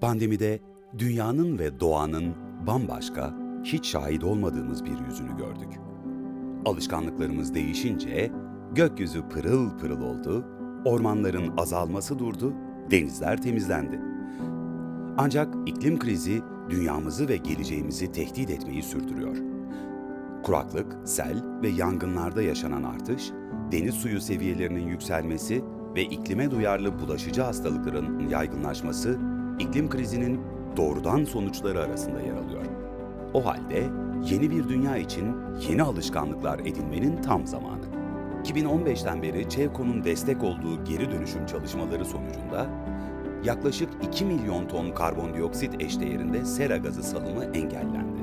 Pandemide dünyanın ve doğanın bambaşka, hiç şahit olmadığımız bir yüzünü gördük. Alışkanlıklarımız değişince gökyüzü pırıl pırıl oldu, ormanların azalması durdu, denizler temizlendi. Ancak iklim krizi dünyamızı ve geleceğimizi tehdit etmeyi sürdürüyor. Kuraklık, sel ve yangınlarda yaşanan artış, deniz suyu seviyelerinin yükselmesi ve iklime duyarlı bulaşıcı hastalıkların yaygınlaşması iklim krizinin doğrudan sonuçları arasında yer alıyor. O halde yeni bir dünya için yeni alışkanlıklar edinmenin tam zamanı. 2015'ten beri ÇEVKO'nun destek olduğu geri dönüşüm çalışmaları sonucunda yaklaşık 2 milyon ton karbondioksit eşdeğerinde sera gazı salımı engellendi.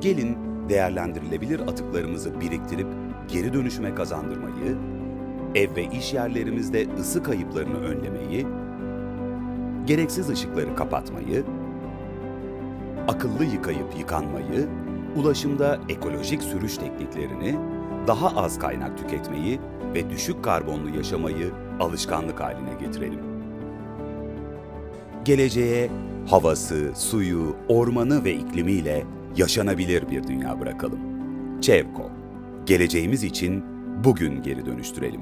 Gelin değerlendirilebilir atıklarımızı biriktirip geri dönüşüme kazandırmayı, ev ve iş yerlerimizde ısı kayıplarını önlemeyi, gereksiz ışıkları kapatmayı, akıllı yıkayıp yıkanmayı, ulaşımda ekolojik sürüş tekniklerini, daha az kaynak tüketmeyi ve düşük karbonlu yaşamayı alışkanlık haline getirelim. Geleceğe havası, suyu, ormanı ve iklimiyle yaşanabilir bir dünya bırakalım. Çevko, geleceğimiz için bugün geri dönüştürelim.